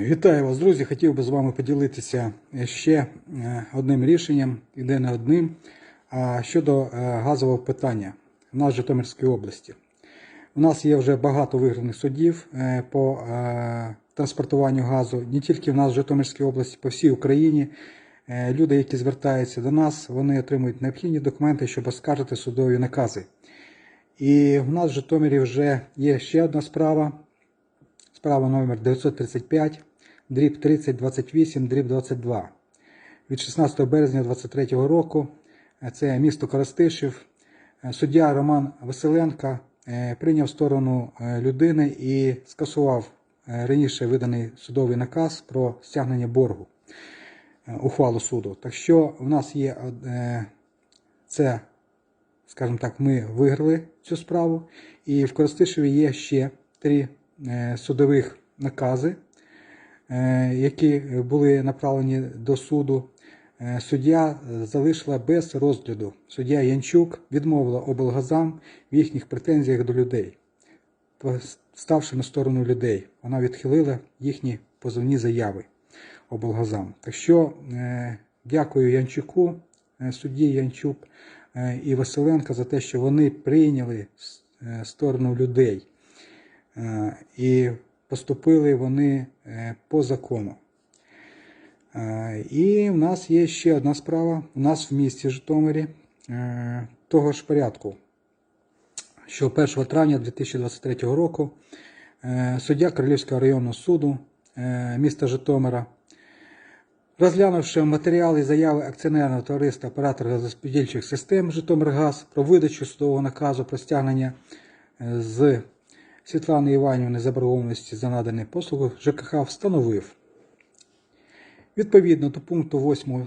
Вітаю вас, друзі! Хотів би з вами поділитися ще е, одним рішенням, і де не одним, щодо е, газового питання в нас в Житомирській області. У нас є вже багато виграних судів е, по транспортуванню газу, не тільки в нас в Житомирській області, по всій Україні. Люди, які звертаються до нас, вони отримують необхідні документи, щоб оскаржити судові накази. І в нас в Житомирі вже є ще одна справа. Справа номер 935, дріб 3028, дріб 22. Від 16 березня 2023 року е, це місто Коростишів. Е, Суддя Роман Василенко е, прийняв сторону людини і скасував раніше виданий судовий наказ про стягнення боргу ухвалу суду. Так що в нас є це, скажімо так, ми виграли цю справу, і в Коростишеві є ще три судових накази, е, які були направлені до суду. Е, Суддя залишила без розгляду. Суддя Янчук відмовила облгазам в їхніх претензіях до людей, ставши на сторону людей. Вона відхилила їхні позовні заяви облгазам. Так що е, дякую Янчуку, е, судді Янчук е, і Василенка за те, що вони прийняли е, сторону людей. Е, І поступили вони е, по закону. Е, І в нас є ще одна справа. У нас в місті Житомирі того ж порядку, що 1 травня 2023 року суддя Королівського районного суду міста Житомира, розглянувши матеріали заяви акціонерного товариства оператора газорозподільчих систем Житомиргаз про видачу судового наказу про стягнення з Світлани Іванівни заборгованості за надані послуги ЖКХ встановив. Відповідно до пункту 8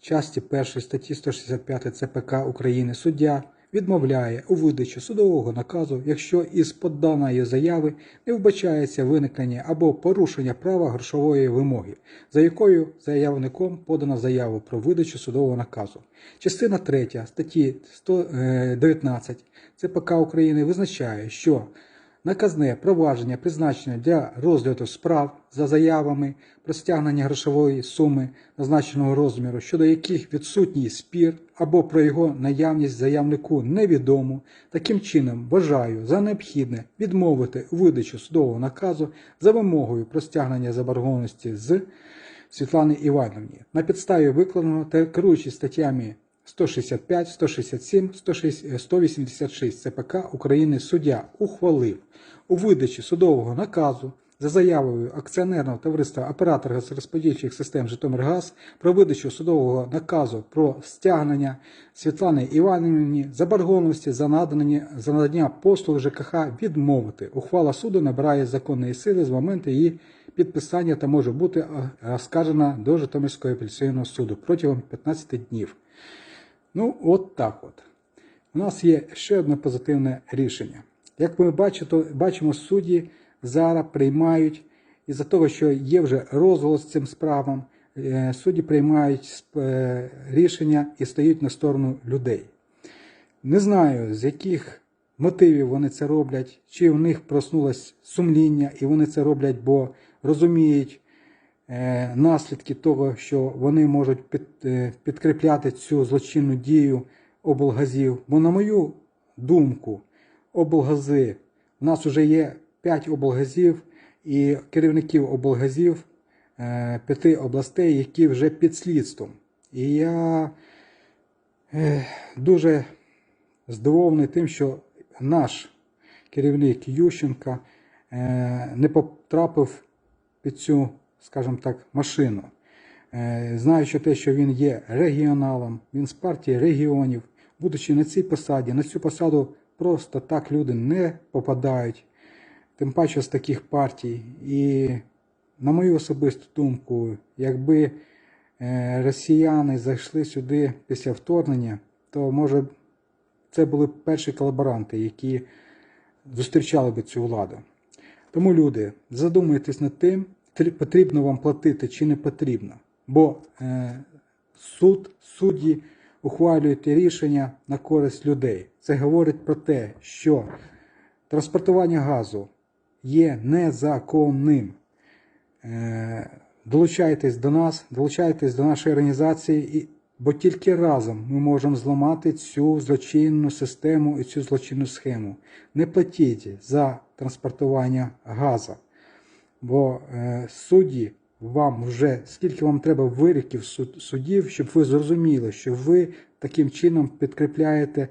часті 1 статті 165 ЦПК України суддя відмовляє у видачі судового наказу, якщо із поданої заяви не вбачається виникнення або порушення права грошової вимоги, за якою заявником подана заяву про видачу судового наказу. Частина 3 статті 119 ЦПК України визначає, що Наказне провадження призначене для розгляду справ за заявами про стягнення грошової суми назначеного розміру, щодо яких відсутній спір або про його наявність заявнику невідомо. Таким чином, вважаю за необхідне відмовити видачу судового наказу за вимогою про стягнення заборгованості з Світлани Івановні на підставі викладеного та керуючись статтями 165, 167, 186 ЦПК України суддя ухвалив у видачі судового наказу за заявою акціонерного товариства оператор газорозподільчих систем Житомиргаз про видачу судового наказу про стягнення Світлани Іванівні заборгованості за надані за надання послуг ЖКХ відмовити. Ухвала суду набирає законної сили з моменту її підписання та може бути е, оскаржена до Житомирського апеляційного суду протягом 15 днів. Ну, от так от. У нас є ще одне позитивне рішення. Як ми бачимо, судді зараз приймають, із-за того, що є вже розголос цим справам, е, судді приймають е, рішення і стають на сторону людей. Не знаю, з яких мотивів вони це роблять, чи в них проснулось сумління, і вони це роблять, бо розуміють наслідки того, що вони можуть е, підкріпляти цю злочинну дію облгазів. Бо, на мою думку, облгази, у нас вже є 5 облгазів і керівників облгазів е, п'яти областей, які вже під слідством. І я е, дуже здивований тим, що наш керівник Ющенка е, не потрапив під цю, скажімо так, машину. Е, Знаючи те, що він є регіоналом, він з партії регіонів, будучи на цій посаді, на цю посаду просто так люди не попадають, тим паче з таких партій. І, на мою особисту думку, якби е, росіяни зайшли сюди після вторгнення, то може це були б перші колаборанти, які зустрічали би цю владу. Тому, люди, задумайтесь над тим, потрібно вам платити чи не потрібно. Бо е, суд, судді ухвалюють рішення на користь людей. Це говорить про те, що транспортування газу є незаконним. Е, Долучайтесь до нас, долучайтесь до нашої організації, бо тільки разом ми можемо зламати цю злочинну систему і цю злочинну схему. Не платіть за транспортування газу, бо е, судді вам вже скільки вам треба вироків суд- судів, щоб ви зрозуміли, що ви таким чином підкріпляєте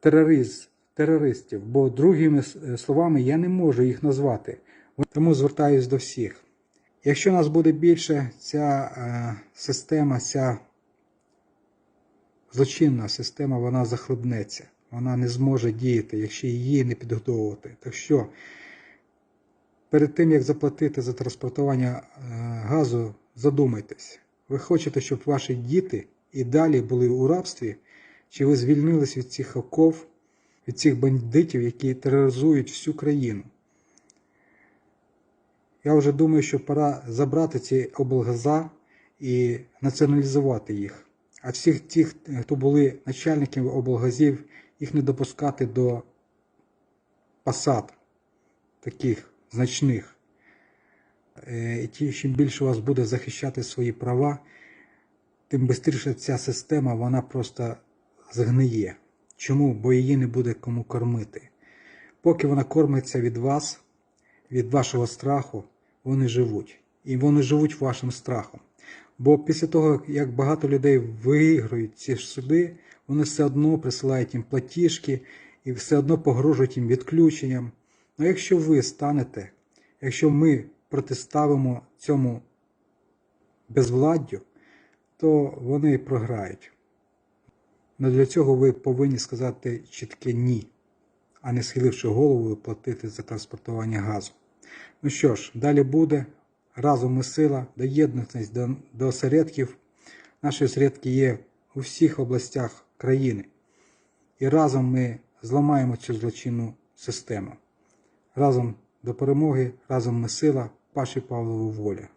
терориз, терористів, бо другими е, словами я не можу їх назвати. Тому звертаюсь до всіх. Якщо нас буде більше, ця е, система, ця злочинна система, вона захлебнеться. Вона не зможе діяти, якщо її не підготовувати. Так що перед тим, як заплатити за транспортування е, газу, задумайтесь. Ви хочете, щоб ваші діти і далі були у рабстві, чи ви звільнились від цих оков, від цих бандитів, які тероризують всю країну? Я вже думаю, що пора забрати ці облгаза і націоналізувати їх. А всіх тих, хто були начальниками облгазів, їх не допускати до посад таких значних. Е, чим більше вас буде захищати свої права, тим швидше ця система вона просто згниє. Чому? Бо її не буде кому кормити. Поки вона кормиться від вас, від вашого страху, вони живуть. І вони живуть вашим страхом. Бо після того, як багато людей виграють ці ж суди, вони все одно присилають їм платіжки і все одно погрожують їм відключенням. Ну якщо ви станете, якщо ми протиставимо цьому безвладдю, то вони програють. Но для цього ви повинні сказати чітке ні, а не схиливши голову платити за транспортування газу. Ну що ж, далі буде. Разом ми сила, доєднуйтесь до, до осередків. Наші осередки є у всіх областях країни. І разом ми зламаємо цю злочинну систему. Разом до перемоги, разом ми сила, Паші Павлову воля.